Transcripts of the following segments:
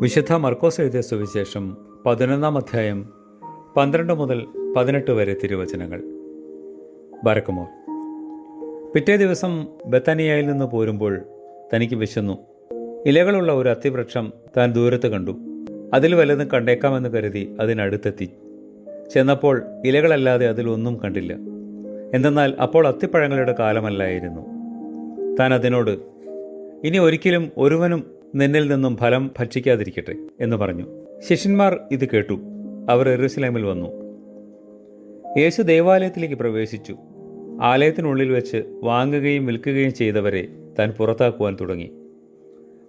വിശുദ്ധ മർക്കോസ് എഴുതിയ സുവിശേഷം പതിനൊന്നാം അധ്യായം പന്ത്രണ്ട് മുതൽ പതിനെട്ട് വരെ തിരുവചനങ്ങൾ. ബരക്കുമോർ പിറ്റേ ദിവസം ബത്തനിയയിൽ നിന്ന് പോരുമ്പോൾ തനിക്ക് വിശന്നു. ഇലകളുള്ള ഒരു അത്തിവൃക്ഷം താൻ ദൂരത്ത് കണ്ടു. അതിൽ വല്ലതും കണ്ടേക്കാമെന്ന് കരുതി അതിനടുത്തെത്തി. ചെന്നപ്പോൾ ഇലകളല്ലാതെ അതിലൊന്നും കണ്ടില്ല. എന്തെന്നാൽ അപ്പോൾ അത്തിപ്പഴങ്ങളുടെ കാലമല്ലായിരുന്നു. താൻ അതിനോട് ഇനി ഒരിക്കലും ഒരുവനും നിന്നിൽ നിന്നും ഫലം ഭക്ഷിക്കാതിരിക്കട്ടെ എന്ന് പറഞ്ഞു. ശിഷ്യന്മാർ ഇത് കേട്ടു. അവർ എറുസലേമിൽ വന്നു. യേശു ദേവാലയത്തിലേക്ക് പ്രവേശിച്ചു. ആലയത്തിനുള്ളിൽ വെച്ച് വാങ്ങുകയും വിൽക്കുകയും ചെയ്തവരെ താൻ പുറത്താക്കുവാൻ തുടങ്ങി.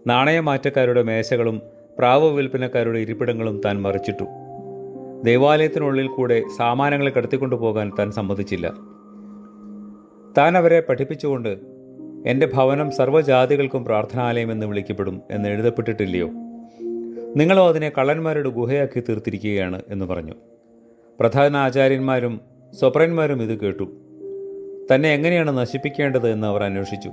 നാണയമാറ്റക്കാരുടെ മേശകളും പ്രാവ് വിൽപ്പനക്കാരുടെ ഇരിപ്പിടങ്ങളും താൻ മറിച്ചിട്ടു. ദേവാലയത്തിനുള്ളിൽ കൂടെ സാമാനങ്ങളെ കടത്തിക്കൊണ്ടു പോകാൻ താൻ സമ്മതിച്ചില്ല. താൻ അവരെ പഠിപ്പിച്ചുകൊണ്ട് എന്റെ ഭവനം സർവജാതികൾക്കും പ്രാർത്ഥനാലയം എന്ന് വിളിക്കപ്പെടും എന്ന് എഴുതപ്പെട്ടിട്ടില്ലയോ? നിങ്ങളോ അതിനെ കള്ളന്മാരുടെ ഗുഹയാക്കി തീർത്തിരിക്കുകയാണ് എന്ന് പറഞ്ഞു. പ്രധാന ആചാര്യന്മാരും സ്വപ്രന്മാരും ഇത് കേട്ടു. തന്നെ എങ്ങനെയാണ് നശിപ്പിക്കേണ്ടത് എന്ന് അവർ അന്വേഷിച്ചു.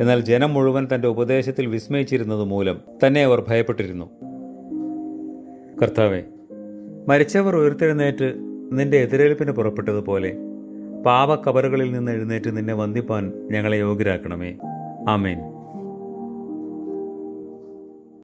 എന്നാൽ ജനം മുഴുവൻ തന്റെ ഉപദേശത്തിൽ വിസ്മയിച്ചിരുന്നത് മൂലം തന്നെ അവർ ഭയപ്പെട്ടിരുന്നു. കർത്താവെ മരിച്ചവർ ഉയർത്തെഴുന്നേറ്റ് നിന്റെ എതിരേൽപ്പിന് പുറപ്പെട്ടതുപോലെ പാപക്കബറുകളിൽ നിന്ന് എഴുന്നേറ്റ് നിന്നെ വന്ദിപ്പാൻ ഞങ്ങളെ യോഗ്യരാക്കണമേ. ആമേൻ.